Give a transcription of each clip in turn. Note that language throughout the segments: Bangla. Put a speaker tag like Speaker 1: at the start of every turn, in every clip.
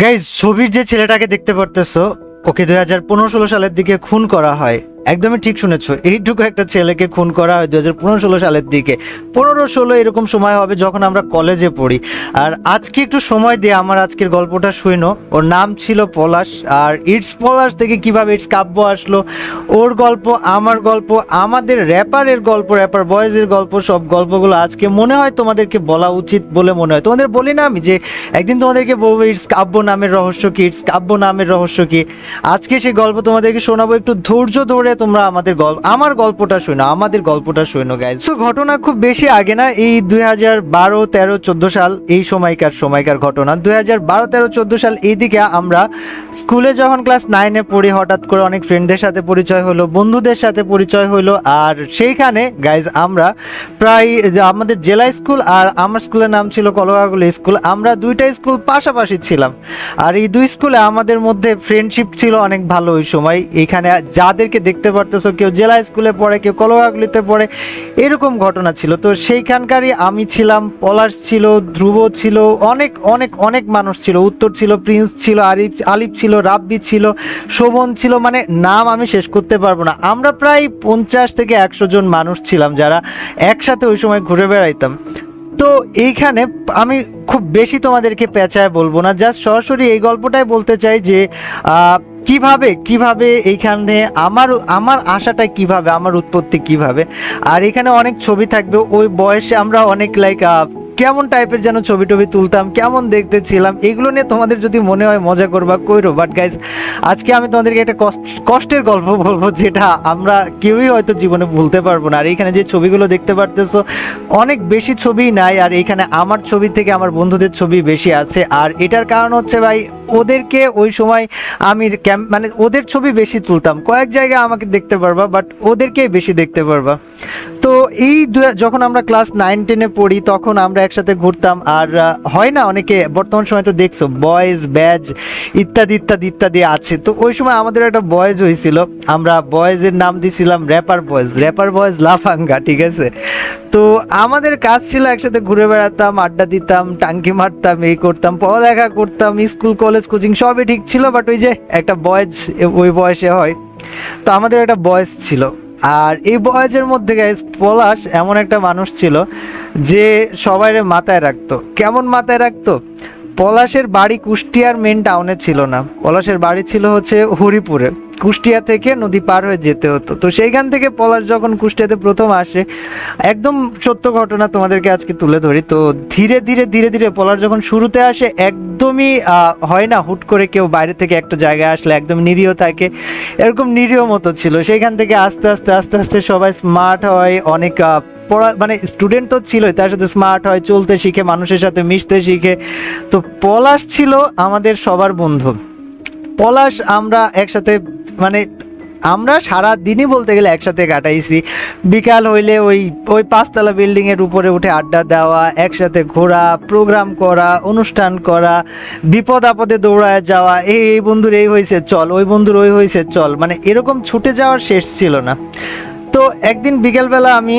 Speaker 1: গাইজ ছবির যে ছেলেটাকে দেখতে পারতেছো, ওকে দুই হাজার পনেরো ষোলো সালের দিকে খুন করা হয়। একদমই ঠিক শুনেছো। এইটুকু একটা ছেলেকে খুন করা হয় দু হাজার পনেরো ষোলো সালের দিকে। পনেরো ষোলো এরকম সময় হবে যখন আমরা কলেজে পড়ি। আর আজকে একটু সময় দিয়ে আমার আজকের গল্পটা শুনো। ওর নাম ছিল পলাশ, আর ইটস পলাশ থেকে কীভাবে ইটস কাব্য আসলো, ওর গল্প, আমার গল্প, আমাদের র্যাপারের গল্প, র্যাপার বয়েজের গল্প, সব গল্পগুলো আজকে মনে হয় তোমাদেরকে বলা উচিত বলে মনে হয়। তোমাদের বলি না আমি যে একদিন তোমাদেরকে বলব ইটস কাব্য নামের রহস্য কি, ইটস কাব্য নামের রহস্য কি? আজকে সেই গল্প তোমাদেরকে শোনাবো একটু ধৈর্য ধরে তোমরা আমাদের গল্প আমার গল্পটা শোনো, আমাদের গল্পটা শোনো গাইজ তো ঘটনা খুব বেশি আগে না, এই দুই হাজার বারো, তেরো, চোদ্দ সাল, এই সময়কার সময়কার ঘটনা। দুই হাজার বারো, তেরো, চোদ্দ সাল, এইদিকে আমরা স্কুলে যখন ক্লাস নাইনে পড়ি, হঠাৎ করে অনেক ফ্রেন্ডদের সাথে পরিচয় হলো, বন্ধুদের সাথে পরিচয় হলো, আর সেইখানে গাইজ আমরা প্রায় আমাদের জেলা স্কুল আর আমার স্কুলের নাম ছিল কলকাগুলি স্কুল, আমরা দুইটা স্কুল পাশাপাশি ছিলাম। আর এই দুই স্কুলে আমাদের মধ্যে ফ্রেন্ডশিপ ছিল অনেক ভালো ওই সময়। এখানে যাদেরকে দেখতে পারতেছো, কেউ জেলা স্কুলে পড়ে, কেউ কলকাগুলিতে পড়ে, এরকম ঘটনা ছিল। তো সেইখানকারই আমি ছিলাম, পলাশ ছিল, ধ্রুব ছিল, অনেক অনেক অনেক মানুষ ছিল। উত্তর ছিল, প্রিন্স ছিল, আরিফ, আলিফ ছিল, রাব্বি ছিল, শোভন ছিল মানে নাম আমি শেষ করতে পারব না। আমরা প্রায় পঞ্চাশ থেকে একশো জন মানুষ ছিলাম যারা একসাথে ওই সময় ঘুরে বেড়াইতাম। তো এইখানে আমি খুব বেশি তোমাদেরকে পেঁচায় বলব না। জাস্ট সরাসরি এই গল্পটাই বলতে চাই যে কীভাবে কীভাবে এইখানে আমার আমার আশাটা কীভাবে, আমার উৎপত্তি কীভাবে? আর এখানে অনেক ছবি থাকবে, ওই বয়সে আমরা অনেক লাইক কেমন টাইপের যেন ছবি টবি তুলতাম, কেমন দেখতে ছিলাম, এগুলো নিয়ে তোমাদের যদি মনে হয় মজা করবা, কইরো। বাট গাইজ আজকে আমি তোমাদেরকে একটা কষ্ট, কষ্টের গল্প বলব, যেটা আমরা কেউই হয়তো জীবনে ভুলতে পারব না। আর এখানে যে ছবিগুলো দেখতে পারতেছো, অনেক বেশি ছবি নাই, আর এখানে আমার ছবি থেকে আমার বন্ধুদের ছবি বেশি আছে। আর এটার কারণ হচ্ছে ভাই, ওদেরকে ওই সময় আমি মানে ওদের ছবি বেশি তুলতাম। কয়েক জায়গায় আমাকে দেখতে পারবা বাট ওদেরকেই বেশি দেখতে পারবা। তো এই যখন আমরা ক্লাস নাইন টেনে পড়ি, তখন আমরা একসাথে ঘুরতাম। আর হয় না, অনেকে বর্তমান সময় তো দেখছ বয়েজ ব্যাজ ইত্যাদি ইত্যাদি ইত্যাদি আছে। তো ওই সময় আমাদের একটা বয়েজ হয়েছিল। আমরা বয়েজের নাম দিছিলাম র্যাপার বয়েজ র্যাপার বয়েজ লাফাঙ্গা, ঠিক আছে? তো আমাদের কাজ ছিল একসাথে ঘুরে বেড়াতাম, আড্ডা দিতাম, টাঙ্কি মারতাম, এই করতাম, পড়ালেখা করতাম, স্কুল কলেজ কোচিং সবই ঠিক ছিল বাট ওই যে একটা বয়েজ ওই বয়সে হয়। তো আমাদের একটা বয়স ছিল। আর এই বয়সের মধ্যে গাইজ পলাশ এমন একটা মানুষ ছিল যে সবাই মাথায় রাখতো। কেমন মাথায় রাখতো? পলাশের বাড়ি কুষ্টিয়ার মেন টাউনে ছিল না। পলাশের বাড়ি ছিল হচ্ছে হরিপুরে। কুষ্টিয়া থেকে নদী পার হয়ে যেতে হতো। তো সেইখান থেকে পলাশ যখন কুষ্টিয়াতে প্রথম আসে, একদম সত্য ঘটনা তোমাদেরকে আজকে তুলে ধরি। তো ধীরে ধীরে ধীরে ধীরে পলাশ যখন শুরুতে আসে, একদমই হয় না হুট করে কেউ বাইরে থেকে একটা জায়গায় আসলে একদম নিরীহ থাকে। এরকম নিরীহ মতো ছিল। সেইখান থেকে আস্তে আস্তে আস্তে আস্তে সবাই স্মার্ট হয়, অনেক পড়া মানে স্টুডেন্ট তো ছিলই, তার সাথে স্মার্ট হয়, চলতে শিখে, মানুষের সাথে মিশতে শিখে। তো পলাশ ছিল আমাদের সবার বন্ধু। পলাশ আমরা একসাথে মানে আমরা সারা দিনই বলতে গেলে একসাথে কাটাইছি। বিকাল হইলে ওই ওই পাঁচতলা বিল্ডিংয়ের উপরে উঠে আড্ডা দেওয়া, একসাথে ঘোরা প্রোগ্রাম করা, অনুষ্ঠান করা, বিপদ আপদে দৌড়ায় যাওয়া, এই এই বন্ধুর এই হয়েছে চল, ওই বন্ধুর ওই হয়েছে চল। মানে এরকম ছুটে যাওয়ার শেষ ছিল না। একদিন বিকেলবেলা আমি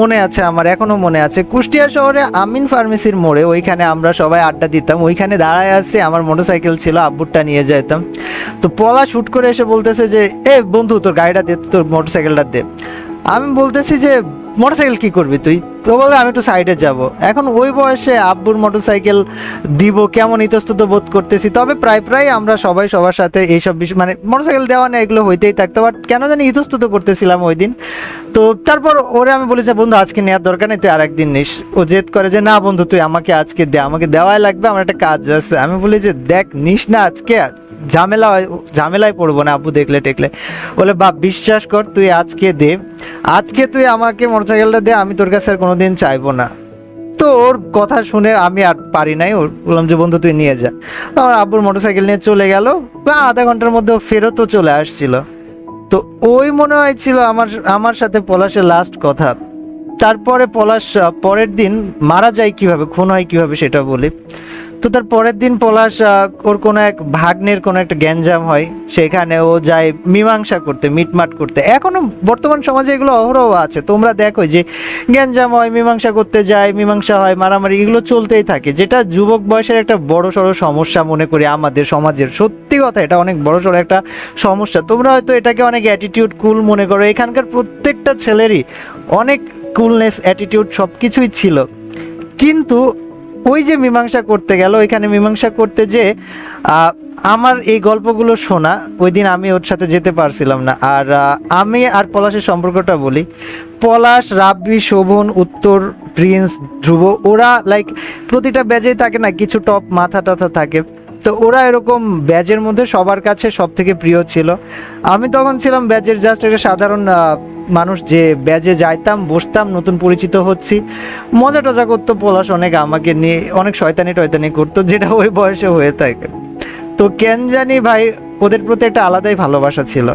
Speaker 1: মনে আছে আমার এখনও মনে আছে, কুষ্টিয়া শহরে আমিন ফার্মেসির মোড়ে ওইখানে আমরা সবাই আড্ডা দিতাম। ওইখানে দাঁড়ায় আছে আমার মোটরসাইকেল ছিল, আব্বুরটা নিয়ে যেতাম তো পলা শুট করে এসে বলতেছে যে, এ বন্ধু, তোর গাড়িটা দে, তোর মোটরসাইকেলটা দে। আমি বলতেছি যে, মোটরসাইকেল কী করবি তুই? তো বলে আমি একটু সাইডে যাব। এখন ওই বয়সে আব্বুর মোটরসাইকেল দিব, কেমন ইতস্তত বোধ করতেছি। তবে প্রায় প্রায় আমরা সবাই সবার সাথে এইসব বিষয় মানে মোটরসাইকেল দেওয়া না এগুলো হইতেই থাকতো। বাট কেন জানি ইতস্তত করতেছিলাম ওই দিন। তো তারপর ওরে আমি বলি যে, বন্ধু, আজকে নেওয়ার দরকার নেই, তুই আরেকদিন নিস। ও জেদ করে যে, না বন্ধু, তুই আমাকে আজকে দে, আমাকে দেওয়াই লাগবে, আমার একটা কাজ আছে। আমি বলি যে, দেখ, নিস না আজকে, ঝামেলা হয়, ঝামেলায় পড়ব না আব্বু, দেখলে টেকলে। বলে, বাপ, বিশ্বাস কর, তুই আজকে দে। আজকে তুই আমাকে মোটরসাইকেলটা দে, আমি তোর কাছে আর কোনোদিন চাইব না। তো ওর কথা শুনে আমি আর পারি নাই। ওর বললাম যে, বন্ধু, তুই নিয়ে যা। আমার আব্বুর মোটরসাইকেল নিয়ে চলে গেল। বা আধা ঘণ্টার মধ্যে ফেরতও চলে আসছিল। তো ওই মনে হয়েছিল আমার আমার সাথে পলাশের লাস্ট কথা। তারপরে পলাশ, পরের দিন মারা যায় কীভাবে, খুন হয় কীভাবে সেটা বলি। তো তার পরের দিন পলাশ ওর কোনো এক ভাগ্নের কোনো একটা গ্যাঞ্জাম হয়, সেখানে ও যায় মীমাংসা করতে, মিটমাট করতে। এখনও বর্তমান সমাজে এগুলো অহরহ আছে। তোমরা দেখো যে গ্যাঞ্জাম হয়, মীমাংসা করতে যায়, মীমাংসা হয়, মারামারি এগুলো চলতেই থাকে। যেটা যুবক বয়সের একটা বড় সড়ো সমস্যা মনে করি আমাদের সমাজের। সত্যি কথা, এটা অনেক বড় সড়ো একটা সমস্যা। তোমরা হয়তো এটাকে অনেক অ্যাটিটিউড কুল মনে করো। এখানকার প্রত্যেকটা ছেলেরই অনেক কুলনেস অ্যাটিটিউড সব কিছুই ছিল। কিন্তু ওই যে মীমাংসা করতে গেল, ওইখানে মীমাংসা করতে যে আমার এই গল্পগুলো শোনা ওই দিন আমি ওর সাথে যেতে পারছিলাম না। আর আমি আর পলাশের সম্পর্কটা বলি। পলাশ, রাব্বি, শোভন, উত্তর, প্রিন্স, ধ্রুব, ওরা লাইক প্রতিটা ব্যাজেই থাকে না, কিছু টপ মাথা টাথা থাকে। তো ওরা এরকম ব্যাজের মধ্যে সবার কাছে সব থেকে প্রিয় ছিল। আমি তখন ছিলাম ব্যাজের জাস্ট একটা সাধারণ মানুষ যে ব্যাজে যাইতাম, বসতাম, নতুন পরিচিত হচ্ছি। মজা টজা করতো, পলাশ অনেক আমাকে নিয়ে, অনেক শয়তানি টয়তানি করতো, যেটা ওই বয়সে হয়ে থাকে। তো কেন জানি ভাই, ওদের প্রতি একটা আলাদাই ভালোবাসা ছিল।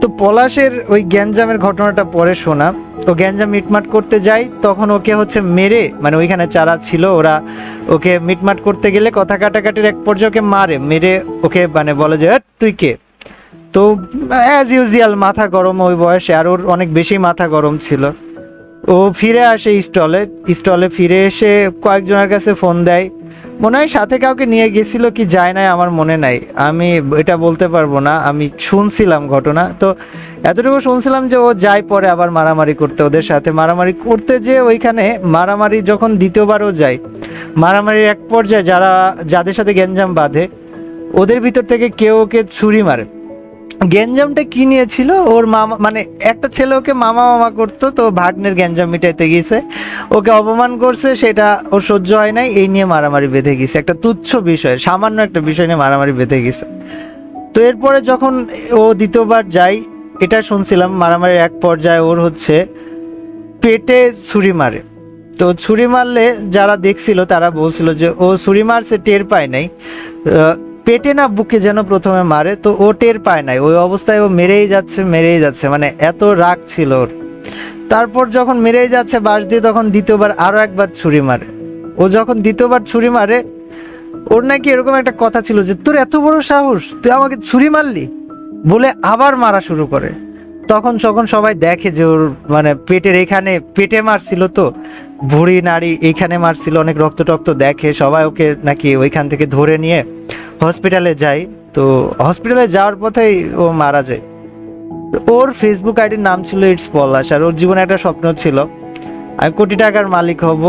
Speaker 1: তো পলাশের ওই গ্যাঞ্জামের ঘটনাটা পরে শোনা। তো গ্যাঞ্জাম মিটমাট করতে যাই তখন ওকে হচ্ছে মেরে মানে ওইখানে চারা ছিল ওরা ওকে মিটমাট করতে গেলে কথা কাটাকাটির এক পর্যায়ে ওকে মারে মেরে ওকে মানে বলে যে "এট, তুই কে? তো অ্যাজ ইউজুয়াল মাথা গরম ওই বয়সে আর ওর অনেক বেশি মাথা গরম ছিল। ও ফিরে আসে স্টলে স্টলে ফিরে এসে কয়েকজনের কাছে ফোন দেয়। মনে হয় সাথে কাউকে নিয়ে গেছিল কি যায় নাই আমার মনে নাই। আমি এটা বলতে পারব না, আমি শুনছিলাম ঘটনা। তো এতটুকু শুনছিলাম যে ও যায় পরে আবার মারামারি করতে ওদের সাথে। মারামারি করতে যে ওইখানে মারামারি যখন দ্বিতীয়বারও যায়, মারামারির এক পর্যায়ে যারা, যাদের সাথে গ্যাঞ্জাম বাঁধে, ওদের ভিতর থেকে কেউ ওকে ছুরি মারে। গ্যাঞ্জামটা কি নিয়েছিল? ওর মামা মানে একটা ছেলে ওকে মামা মামা করতো, তো ভাগ্নের গ্যাঞ্জাম মিটাইতে গিয়েছে ওকে অপমান করছে, সেটা ওর সহ্য হয় নাই, এই নিয়ে মারামারি বেঁধে গেছে। একটা তুচ্ছ বিষয়, সামান্য একটা বিষয় নিয়ে মারামারি বেঁধে গেছে। তো এরপরে যখন ও দ্বিতীয়বার যায়, এটা শুনছিলাম, মারামারির এক পর্যায়ে ওর হচ্ছে পেটে ছুরি মারে। তো ছুরি মারলে যারা দেখছিল, তারা বলছিল যে ও ছুরি মারছে, টের পায় নাই। পেটে না বুকে যেন প্রথমে মারে, তো ও টের পায় নাই। ওই অবস্থায় ও মেরেই যাচ্ছে মেরেই যাচ্ছে মানে এত রাগ ছিল ওর। তারপর যখন মেরেই যাচ্ছে বাস দিয়ে, তখন দ্বিতীয়বার আরও একবার ছুরি মারে। ও যখন দ্বিতীয়বার ছুরি মারে, ওর নাকি এরকম একটা কথা ছিল যে, তোর এত বড় সাহস, তুই আমাকে ছুরি মারলি? বলে আবার মারা শুরু করে। তখন যখন সবাই দেখে যে ওর মানে পেটের এখানে পেটে মারছিল তো ভুড়ি নাড়ি এইখানে মারছিল, অনেক রক্ত টক্ত দেখে সবাই ওকে নাকি ওইখান থেকে ধরে নিয়ে হসপিটালে যায়। তো হসপিটালে যাওয়ার পথেই ও মারা যায়। ওর ফেসবুক আইডির নাম ছিল ইটস পলাশ আর ওর জীবনে একটা স্বপ্ন ছিল, আমি কোটি টাকার মালিক হব,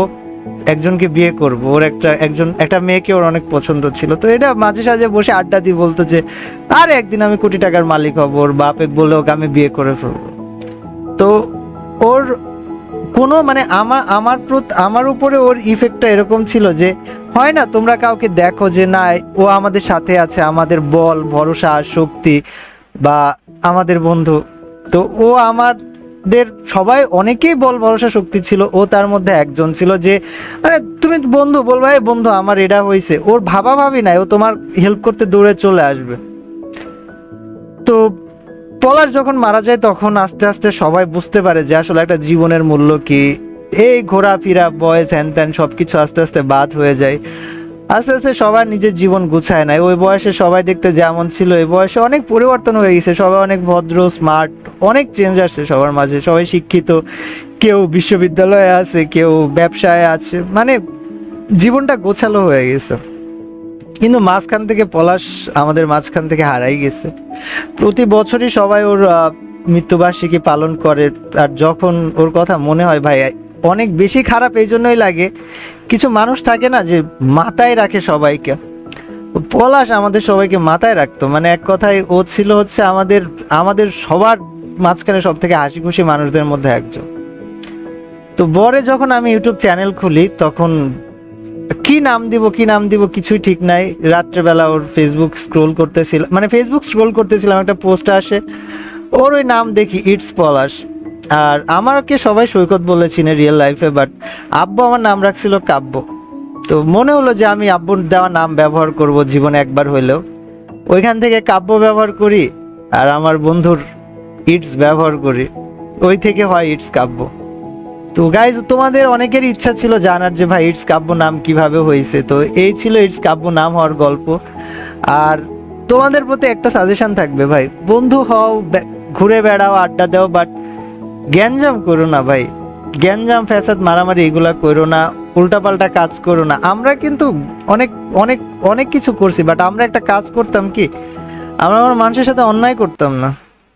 Speaker 1: একজনকে বিয়ে করব। ওর একটা, একজন, একটা মেয়েকে ওর অনেক পছন্দ ছিল। তো এটা মাঝে সাঝে বসে আড্ডা দিয়ে বলতো যে, আর একদিন আমি কোটি টাকার মালিক হব, ওর বাপে বলে ওকে আমি বিয়ে করে ফেলব। তো ওর কোনো মানে আমার আমার আমার উপরে ওর ইফেক্টটা এরকম ছিল যে, হয় না তোমরা কাউকে দেখো যে না, ও আমাদের সাথে আছে, আমাদের বল, ভরসা, শক্তি বা আমাদের বন্ধু। তো ও আমাদের, সবাই অনেকেই বল, ভরসা, শক্তি ছিল, ও তার মধ্যে একজন ছিল যে মানে তুমি বন্ধু বলবা "এই বন্ধু, আমার এটা হয়েছে ওর ভাবা ভাবি নাই, ও তোমার হেল্প করতে দৌড়ে চলে আসবে। তো পলাশ যখন মারা যায়, তখন আস্তে আস্তে সবাই বুঝতে পারে যে আসলে একটা জীবনের মূল্য কি। এই ঘোরাফেরা বয়স হ্যান ত্যান সবকিছু আস্তে আস্তে বাদ হয়ে যায়। আস্তে আস্তে সবার নিজের জীবন গুছায় নেয়। ওই বয়সে সবাই দেখতে যেমন ছিল, এই বয়সে অনেক পরিবর্তন হয়ে গেছে। সবাই অনেক ভদ্র স্মার্ট অনেক চেঞ্জ আসছে সবার মাঝে। সবাই শিক্ষিত। কেউ বিশ্ববিদ্যালয়ে আছে, কেউ ব্যবসায় আছে। মানে জীবনটা গোছালো হয়ে গেছে। কিন্তু মাঝখান থেকে পলাশ আমাদের মাঝখান থেকে হারাই গেছে। প্রতি বছরই সবাই ওর মৃত্যুবার্ষিকী পালন করে। আর যখন ওর কথা মনে হয়, ভাই, অনেক বেশি খারাপ এই জন্যই লাগে। কিছু মানুষ থাকে না যে মাথায় রাখে সবাইকে। পলাশ আমাদের সবাইকে মাথায় রাখতো। মানে এক কথায়, ও ছিল হচ্ছে আমাদের আমাদের সবার মাঝখানে সব থেকে হাসি খুশি মানুষদের মধ্যে একজন। তো বরে যখন আমি ইউটিউব চ্যানেল খুলি, তখন কি নাম দিব, কি নাম দিব কিছুই ঠিক নাই। রাত্রেবেলা ওর ফেসবুক স্ক্রোল করতেছিলাম মানে ফেসবুক স্ক্রোল করতেছিলাম, একটা পোস্ট আসে। ওর ওই নাম দেখি ইটস পলাশ আর আমাকে সবাই সৈকত বলে চিনে রিয়েল লাইফে বাট আব্বু আমার নাম রাখছিল কাব্য। তো মনে হলো যে আমি আব্বুর দেওয়া নাম ব্যবহার করব জীবনে একবার হইলেও। ওইখান থেকে কাব্য ব্যবহার করি, আর আমার বন্ধুর ইটস ব্যবহার করি। ওই থেকে হয় ইটস কাব্য। তো গাইজ তোমাদের অনেকের ইচ্ছা ছিল জানার যে ভাই ইটস কাব্য নাম কীভাবে হয়েছে। তো এই ছিল ইটস কাব্য নাম হওয়ার গল্প। আর তোমাদের প্রতি একটা সাজেশন থাকবে ভাই, বন্ধু হও ঘুরে বেড়াও, আড্ডা দাও বাট গ্যাঞ্জাম করো না ভাই। গ্যাঞ্জাম, ফ্যাসাদ, মারামারি এগুলা করো না, উল্টাপাল্টা কাজ করো না। আমরা কিন্তু অনেক অনেক অনেক কিছু করছি বাট আমরা একটা কাজ করতাম কি, আমরা আমার মানুষের সাথে অন্যায় করতাম না।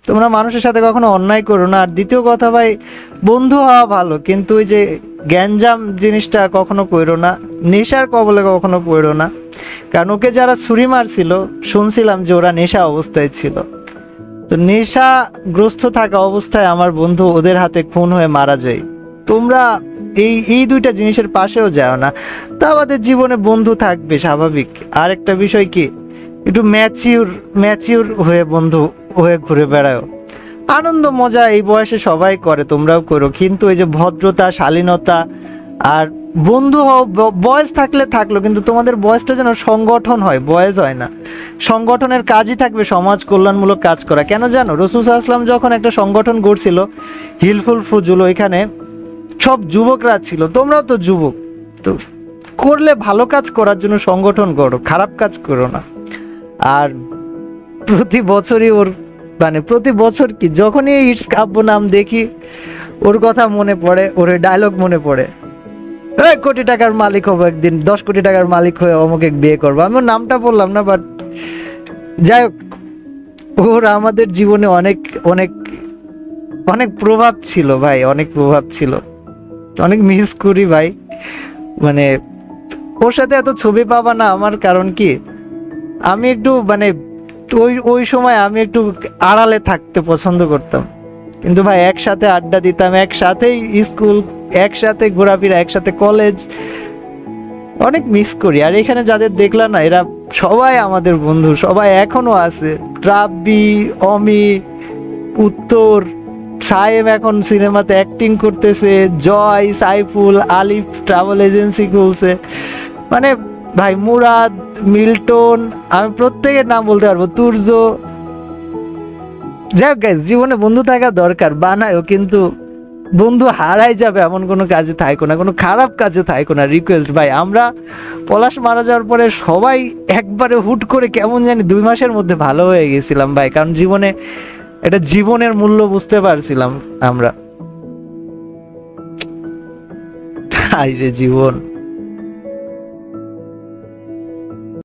Speaker 1: তোমরা মানুষের সাথে কখনো অন্যায় করো না। আর দ্বিতীয় কথা ভাই, বন্ধু হওয়া ভালো, কিন্তু ওই যে গ্যাঞ্জাম জিনিসটা কখনো করো না, নেশার কবলে কখনো পড়ো না। কারণ ওকে যারা ছুরি মারছিল, শুনছিলাম যে ওরা নেশা অবস্থায় ছিল। তো নেশাগ্রস্ত থাকা অবস্থায় আমার বন্ধু ওদের হাতে খুন হয়ে মারা যায়। তোমরা এই এই দুইটা জিনিসের পাশেও যাও না। তা আমাদের জীবনে বন্ধু থাকবে, স্বাভাবিক। আর একটা বিষয় কি, একটু ম্যাচিউর ম্যাচিউর হয়ে বন্ধু হয়ে ঘুরে বেড়াও আনন্দ, মজা এই বয়সে সবাই করে, তোমরাও করো। কিন্তু এই যে ভদ্রতা, শালীনতা আর বন্ধু হও বয়স থাকলে থাকল, কিন্তু তোমাদের বয়সটা যেন সংগঠন হয়, বয়স হয় না। সংগঠনের কাজই থাকবে সমাজ কল্যাণমূলক কাজ করা। কেন জানো? রসুল আসলাম যখন একটা সংগঠন গড়ছিল, হিলফুল ফুজুল, ওইখানে সব যুবকরা ছিল। তোমরাও তো যুবক। তো করলে ভালো কাজ করার জন্য সংগঠন করো খারাপ কাজ করো না। আর প্রতি বছরই ওর মানে প্রতি বছর কি, যখনই ইটস কাব্য নাম দেখি, ওর কথা মনে পড়ে, ওর ডায়লগ মনে পড়ে। এই কোটি টাকার মালিক হব একদিন, দশ কোটি টাকার মালিক হয়ে অমুকে বিয়ে করব। আমি নামটা বললাম না বাট যাই হোক, ওর আমাদের জীবনে অনেক অনেক অনেক প্রভাব ছিল ভাই, অনেক প্রভাব ছিল। অনেক মিস করি ভাই। মানে ওর সাথে এত ছবি পাবা না, আমার কারণ কি? আমি একটু মানে ওই ওই সময় আমি একটু আড়ালে থাকতে পছন্দ করতাম। কিন্তু ভাই, একসাথে আড্ডা দিতাম, একসাথেই স্কুল, একসাথে ঘোরাফেরা, একসাথে কলেজ, অনেক মিস করি। আর এখানে যাদের দেখলাম না, এরা সবাই আমাদের বন্ধু, সবাই এখনও আছে। রাব্বি, অমি, উত্তর সাহেব এখন সিনেমাতে অ্যাক্টিং করতেছে, জয়, সাইফুল, আলিফ ট্রাভেল এজেন্সি খুলছে। মানে ভাই মুরাদ, মিল্টন, আমি প্রত্যেকের নাম বলতে পারব, তুর্য। যাই হোক জীবনে বন্ধু থাকা দরকার, বানায়ও, কিন্তু বন্ধু হারাই যাবে এমন কোনো কাজে থাকো না, কোনো খারাপ কাজে থাকো না রিকোয়েস্ট ভাই, আমরা পলাশ মারা যাওয়ার পরে সবাই একবারে হুট করে কেমন জানি দুই মাসের মধ্যে ভালো হয়ে গেছিলাম ভাই, কারণ জীবনে এটা জীবনের মূল্য বুঝতে পারছিলাম আমরা। হাই রে জীবন।